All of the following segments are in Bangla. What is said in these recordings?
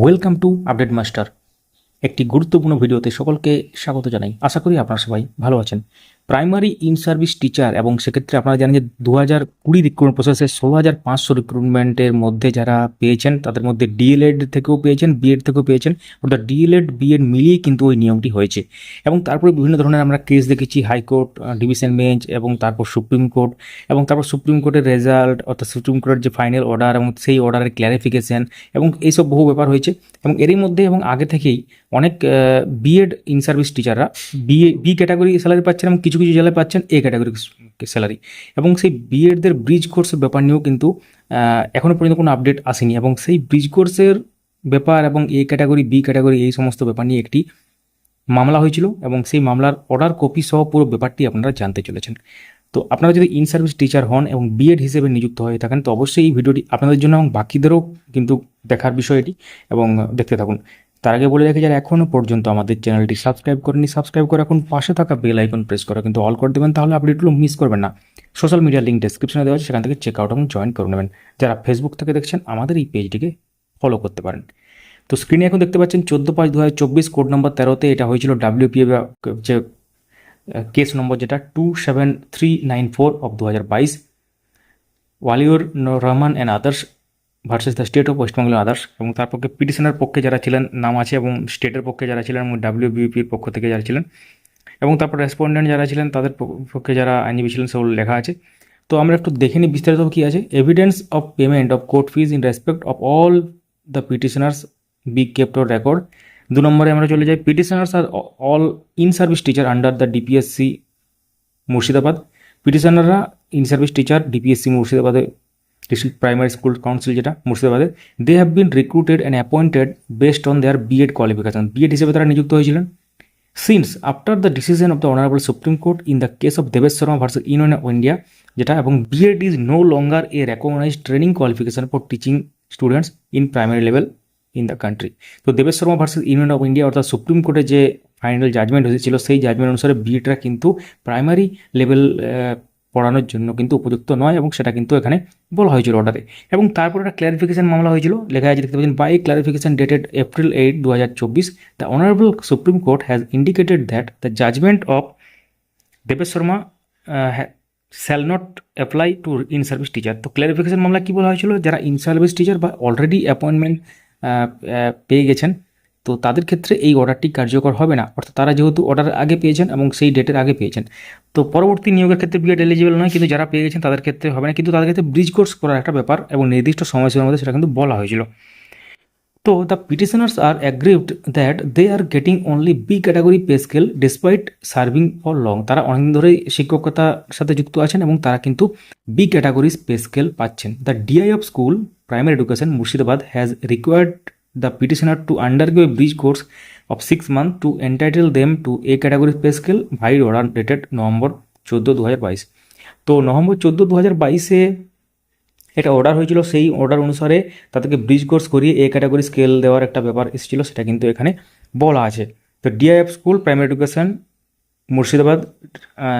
ওয়েলকাম টু আপডেট মাস্টার একটি গুরুত্বপূর্ণ ভিডিওতে সকলকে স্বাগত জানাই। আশা করি আপনারা সবাই ভালো আছেন। প্রাইমারি ইন সার্ভিস টিচার এবং সেক্ষেত্রে আপনারা জানেন যে দু হাজার কুড়ি রিক্রুটমেন্ট প্রসেসে ষোলো হাজার পাঁচশো রিক্রুটমেন্টের মধ্যে যারা পেয়েছেন, তাদের মধ্যে ডিএলএড থেকেও পেয়েছেন বিএড থেকেও পেয়েছেন, অর্থাৎ ডিএলএড বিএড মিলিয়ে কিন্তু ওই নিয়মটি হয়েছে। এবং তারপরে বিভিন্ন ধরনের আমরা কেস দেখেছি হাইকোর্ট ডিভিশন বেঞ্চ এবং তারপর সুপ্রিম কোর্ট এবং তারপর সুপ্রিম কোর্টের রেজাল্ট অর্থাৎ সুপ্রিম কোর্টের যে ফাইনাল অর্ডার এবং সেই অর্ডারের ক্ল্যারিফিকেশন এবং এইসব বহু ব্যাপার হয়েছে। এবং এরই মধ্যে এবং আগে থেকেই অনেক বিএড ইন সার্ভিস টিচাররা বিএ বি ক্যাটাগরি স্যালারি পাচ্ছেন এবং কিছু কিছু জেলায় পাচ্ছেন এ ক্যাটাগরি স্যালারি। এবং সেই বিএডদের ব্রিজ কোর্সের ব্যাপার নিয়েও কিন্তু এখনও পর্যন্ত কোনো আপডেট আসেনি। এবং সেই ব্রিজ কোর্সের ব্যাপার এবং এ ক্যাটাগরি, বি ক্যাটাগরি এই সমস্ত ব্যাপার নিয়ে একটি মামলা হয়েছিল এবং সেই মামলার অর্ডার কপি সহ পুরো ব্যাপারটি আপনারা জানতে চলেছেন। তো আপনারা যদি ইন সার্ভিস টিচার হন এবং বিএড হিসেবে নিযুক্ত হয়ে থাকেন, তো অবশ্যই এই ভিডিওটি আপনাদের জন্য এবং বাকিদেরও কিন্তু দেখার বিষয় এটি এবং দেখতে থাকুন। তার আগে বলে রাখি, যারা এখনও পর্যন্ত আমাদের চ্যানেলটি সাবস্ক্রাইব করেনি সাবস্ক্রাইব করে এখন পাশে থাকা বেল আইকন প্রেস করা কিন্তু অল করে দেবেন, তাহলে আপডেটগুলো মিস করবেন না। সোশ্যাল মিডিয়া লিঙ্ক ডেসক্রিপশনে দেওয়া আছে, সেখান থেকে চেক আউট এবং জয়েন করে নেবেন। যারা ফেসবুক থেকে দেখছেন, আমাদের এই পেজটিকে ফলো করতে পারেন। তো স্ক্রিনে এখন দেখতে পাচ্ছেন, চোদ্দ পাঁচ দু হাজার চব্বিশ কোড নম্বর তেরোতে এটা হয়েছিল ডাব্লিউপিএ যে কেস নম্বর যেটা two seven three nine four of দু হাজার বাইশ। Waliur Rahman and others versus the state of West Bengal others এবং তার পক্ষে পিটিশনের পক্ষে যারা ছিলেন, নাম আছে এবং স্টেটের পক্ষে যারা ছিলেন এবং ডাব্লিউবিপির পক্ষ থেকে যারা ছিলেন, এবং তারপর রেসপন্ডেন্ট যারা ছিলেন, তাদের পক্ষে যারা আইনজীবী ছিলেন, সেগুলো লেখা আছে। তো আমরা একটু দেখে নিই বিস্তারিত কী আছে। Evidence of payment of court fees in respect of all the petitioners be kept record দু নম্বরে আমরা চলে যাই। Petitioners are all in service teacher under the DPSC Murshidabad. পিটিশনাররা in service teacher DPSC মুর্শিদাবাদে ডিস্ট্রিক্ট প্রাইমারি স্কুল কাউন্সিল যেটা, মুর্শিদাবাদের they have been recruited and appointed based on their BEd qualification BEd হিসেবে তারা নিযুক্ত হয়েছিলেন। Since after the decision of the honourable supreme court in the case of Debesh Sharma versus union of India যেটা এবং BEd is no longer a recognise training qualification for teaching students in primary level in the country তো Debesh Sharma versus union of India অর্থাৎ সুপ্রিম কোর্টে যে ফাইনাল জাজমেন্ট হয়েছিল, সেই জাজমেন্ট অনুসারে বিএডরা কিন্তু প্রাইমারি লেভেল পড়ানোর জন্য কিন্তু উপযুক্ত নয় এবং সেটা কিন্তু এখানে বলা হয়েছিল অর্ডারে এবং তারপর একটা ক্লারিফিকেশন মামলা হয়েছিল। লেখা আছে, দেখতে পাচ্ছেন by clarification dated April eight দু হাজার চব্বিশ the honourable supreme court has indicated that the judgment of Debesh Sharma shall not apply to in service teacher তো ক্লারিফিকেশন মামলা কী বলা হয়েছিল? যারা ইন সার্ভিস টিচার বা অলরেডি অ্যাপয়েন্টমেন্ট পেয়ে গেছেন তো তাদের ক্ষেত্রে এই অর্ডারটি কার্যকর হবে না। অর্থাৎ তারা যেহেতু অর্ডার আগে পেয়েছেন এবং সেই ডেটের আগে পেয়েছেন। তো পরবর্তী নিয়োগের ক্ষেত্রে বিএড এলিজিবল নয়, কিন্তু যারা পেয়ে গেছেন তাদের ক্ষেত্রে হবে না। কিন্তু তাদের ক্ষেত্রে ব্রিজ কোর্স করার একটা ব্যাপার এবং নির্দিষ্ট সময়সীমার মধ্যে সেটা কিন্তু বলা হয়েছিল। তো the petitioners are aggrieved that they are getting only B category pay scale despite serving for long তারা অনেকদিন ধরেই শিক্ষকতার সাথে যুক্ত আছেন এবং তারা কিন্তু বি ক্যাটাগরি পে স্কেল পাচ্ছেন। The DI of school primary education Murshidabad has required the petitioner to undergo a bridge course of six months to entitle them to a category pay scale by order dated November চোদ্দ দু হাজার বাইশ তো নভেম্বর চোদ্দ দু হাজার বাইশে এটা অর্ডার হয়েছিল, সেই অর্ডার অনুসারে তাদেরকে ব্রিজ কোর্স করিয়ে এ ক্যাটাগরি স্কেল দেওয়ার একটা ব্যাপার এসেছিল, সেটা কিন্তু এখানে বলা আছে। তো DI of school primary education Murshidabad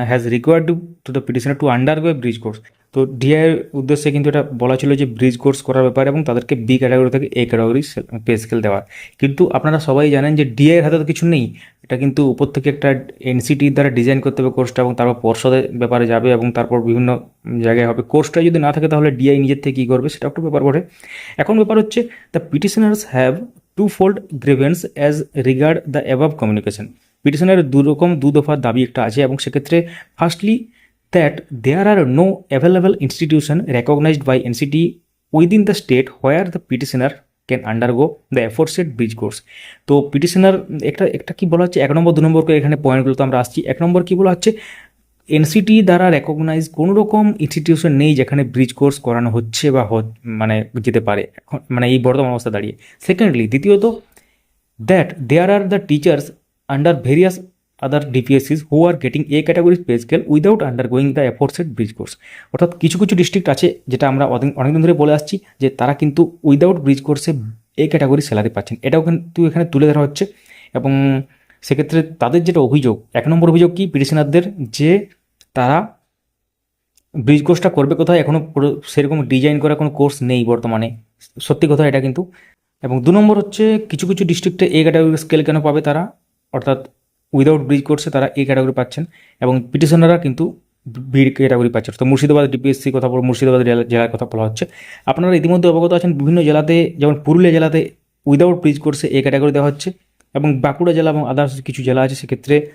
has required to the petitioner to undergo bridge course তো ডিআইয়ের উদ্দেশ্যে কিন্তু এটা বলা ছিল যে ব্রিজ কোর্স করার ব্যাপারে এবং তাদেরকে বি ক্যাটাগরি থেকে এ ক্যাটাগরি পে স্কেল দেওয়া। কিন্তু আপনারা সবাই জানেন যে ডিআইয়ের হাতে তো কিছু নেই। এটা কিন্তু উপর থেকে একটা এনসিটির দ্বারা ডিজাইন করতে হবে কোর্সটা এবং তারপর পর্ষদের ব্যাপারে যাবে এবং তারপর বিভিন্ন জায়গায় হবে। কোর্সটা যদি না থাকে তাহলে ডিআই নিজের থেকে কী করবে সেটা একটু ব্যাপার বটে এখন ব্যাপার হচ্ছে the petitioners have two fold grievances as regard the above communication পিটিশনের দু রকম দু দফার দাবি একটা আছে এবং সেক্ষেত্রে firstly that there are no available institution recognized by NCT within the state where the petitioner can undergo the aforesaid bridge course তো পিটিশনার একটা একটা কি বলা হচ্ছে? এক নম্বর, দু নম্বর করে এখানে পয়েন্টগুলো তো আমরা আসছি। এক নম্বর কী বলা হচ্ছে? এনসিটি দ্বারা রেকগনাইজ কোনো রকম ইনস্টিটিউশন নেই যেখানে ব্রিজ কোর্স করানো হচ্ছে বা মানে যেতে পারে মানে এই বর্তমান অবস্থা দাঁড়িয়ে। সেকেন্ডলি দ্বিতীয়ত that there are the teachers various other DPSCs who are getting A category pay scale without undergoing the aforesaid bridge course অর্থাৎ কিছু কিছু ডিস্ট্রিক্ট আছে যেটা আমরা অনেকদিন ধরে বলে আসছি যে তারা কিন্তু উইদাউট ব্রিজ কোর্সে এ ক্যাটাগরি স্যালারি পাচ্ছেন। এটাও কিন্তু এখানে তুলে ধরা হচ্ছে। এবং সেক্ষেত্রে তাদের যেটা অভিযোগ, এক নম্বর অভিযোগ কি? পিটিশনারদের যে তারা ব্রিজ কোর্সটা করবে কোথায়? এখনও সেরকম ডিজাইন করা কোনো কোর্স নেই বর্তমানে। সত্যি কথা এটা কিন্তু। এবং দু নম্বর হচ্ছে কিছু কিছু ডিস্ট্রিক্টে এ ক্যাটাগরি স্কেল কেন পাবে তারা? অর্থাৎ উইদাউট ব্রিজ কোর্সে তারা এ ক্যাটাগরি পাচ্ছেন এবং পিটিশনাররা কিন্তু বি ক্যাটাগরি পাচ্ছেন তো মুর্শিদাবাদ ডিপিএসসি কথা বল, মুর্শিদাবাদ জেলা- জেলার কথা বলা হচ্ছে। আপনারা ইতিমধ্যে অবগত আছেন, বিভিন্ন জেলাতে, যেমন পুরুলিয়া জেলাতে উইদাউট ব্রিজ কোর্সে এ ক্যাটাগরি দেওয়া হচ্ছে এবং বাঁকুড়া জেলা এবং আদার্স কিছু জেলা আছে, সেক্ষেত্রে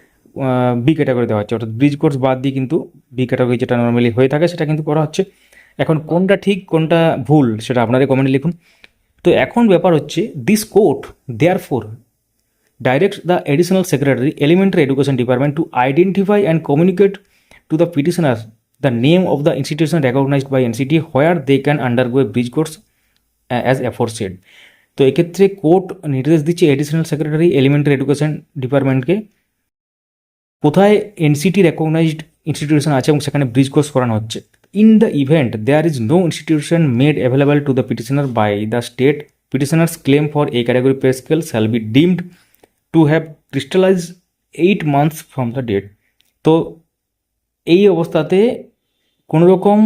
বি ক্যাটাগরি দেওয়া হচ্ছে। অর্থাৎ ব্রিজ কোর্স বাদ দিয়ে কিন্তু বি ক্যাটাগরি যেটা নর্মালি হয়ে থাকে, সেটা কিন্তু করা হচ্ছে। এখন কোনটা ঠিক, কোনটা ভুল, সেটা আপনাদের কমেন্টে লিখুন। তো এখন ব্যাপার হচ্ছে this court therefore directs the additional secretary elementary education department to identify and communicate to the petitioners the name of the institution recognized by nct where they can undergo a bridge course uh, as aforesaid তো এক্ষেত্রে কোর্ট নির্দেশ দিচ্ছে এডিশনাল সেক্রেটারি এলিমেন্টারি এডুকেশন ডিপার্টমেন্টকে কোথায় এনসিটি রেকগনাইজড ইনস্টিটিউশন আছে এবং সেখানে ব্রিজ কোর্স করানো হচ্ছে in the event there is no institution made available to the petitioner by the state petitioners claim for A category pay scale shall be deemed to have crystallise eight months from the date তো এই অবস্থাতে কোনো রকম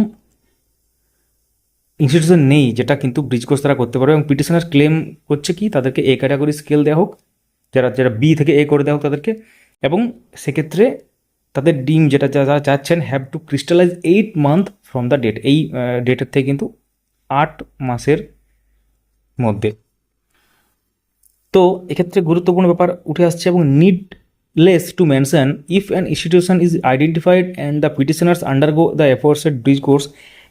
ইনস্টিটিউশন নেই যেটা কিন্তু ব্রিজ কোর্স তারা করতে পারবে এবং পিটিশনার ক্লেম করছে কি তাদেরকে এ ক্যাটাগরি স্কেল দেওয়া হোক, যারা যারা বি থেকে এ করে দেওয়া হোক তাদেরকে। এবং সেক্ষেত্রে তাদের ডিম যেটা যারা চাচ্ছেন have to crystallise eight month from the date এই ডেটের থেকে কিন্তু আট মাসের মধ্যে। তো এক্ষেত্রে গুরুত্বপূর্ণ ব্যাপার উঠে আসছে এবং needless to mention if an institution is identified and the petitioners undergo the aforesaid bridge course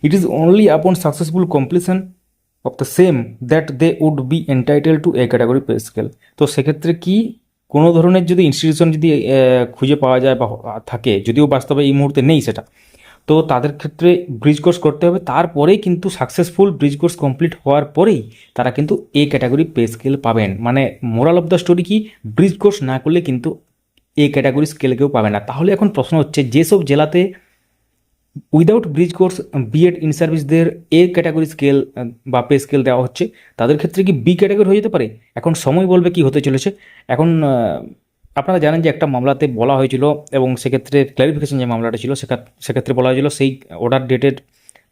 it is only upon successful completion of the same that they would be entitle to A category pay scale তো সেক্ষেত্রে কি কোনো ধরনের যদি ইনস্টিটিউশন যদি খুঁজে পাওয়া যায় বা থাকে, যদিও বাস্তবে এই মুহূর্তে নেই সেটা তো তাদের ক্ষেত্রে ব্রিজ কোর্স করতে হবে। তারপরেই কিন্তু সাকসেসফুল ব্রিজ কোর্স কমপ্লিট হওয়ার পরেই তারা কিন্তু এ ক্যাটাগরি পে স্কেল পাবেন। মানে মোরাল অফ দ্য স্টোরি কি? ব্রিজ কোর্স না করলে কিন্তু এ ক্যাটাগরি স্কেল কেউ পাবে না। তাহলে এখন প্রশ্ন হচ্ছে, যেসব জেলাতে without bridge course BEd in সার্ভিসদের A category scale বা পে স্কেল দেওয়া হচ্ছে, তাদের ক্ষেত্রে কি বি ক্যাটাগরি হয়ে যেতে পারে? এখন সময় বলবে কি হতে চলেছে। এখন আপনারা জানেন যে একটা মামলাতে বলা হয়েছিল এবং সেক্ষেত্রে ক্ল্যারিফিকেশন যে মামলাটা ছিল সেক্ষেত্রে সেক্ষেত্রে বলা হয়েছিল সেই অর্ডার ডেটের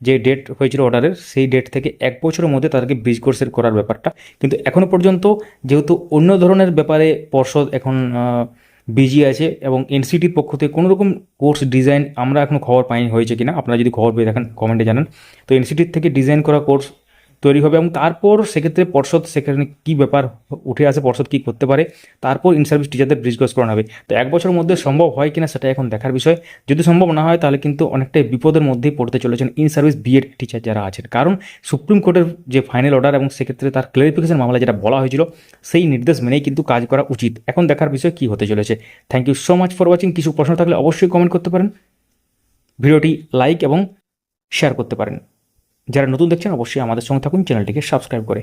যে ডেট হয়েছিল অর্ডারের সেই ডেট থেকে এক বছরের মধ্যে তাদেরকে ব্রিজ কোর্সের করার ব্যাপারটা। কিন্তু এখনও পর্যন্ত যেহেতু অন্য ধরনের ব্যাপারে পর্ষদ এখন বিজি আছে এবং এনসিটির পক্ষ থেকে কোনো রকম কোর্স ডিজাইন আমরা এখনও খবর পাইনি হয়েছে কিনা, আপনারা যদি খবর পেয়ে দেখেন কমেন্টে জানান। তো এনসিটির থেকে ডিজাইন করা কোর্স তৈরি হবে এবং তারপর সেক্ষেত্রে পর্ষদ সেখানে কী ব্যাপার উঠে আসে, পর্ষদ কী করতে পারে, তারপর ইন সার্ভিস টিচারদের ব্রিজ কোর্স করানো হবে। তো এক বছরের মধ্যে সম্ভব হয় কিনা সেটা এখন দেখার বিষয়। যদি সম্ভব না হয় তাহলে কিন্তু অনেকটাই বিপদের মধ্যেই পড়তে চলেছেন ইন সার্ভিস বিএড টিচার যারা আছেন। কারণ সুপ্রিম কোর্টের যে ফাইনাল অর্ডার এবং সেক্ষেত্রে তার ক্লারিফিকেশন মামলা যেটা বলা হয়েছিল, সেই নির্দেশ মেনেই কিন্তু কাজ করা উচিত। এখন দেখার বিষয় কী হতে চলেছে। Thank you so much for watching কিছু প্রশ্ন থাকলে অবশ্যই কমেন্ট করতে পারেন। ভিডিওটি লাইক এবং শেয়ার করতে পারেন। যারা নতুন দেখছেন অবশ্যই আমাদের সঙ্গে থাকুন চ্যানেলটিকে সাবস্ক্রাইব করে।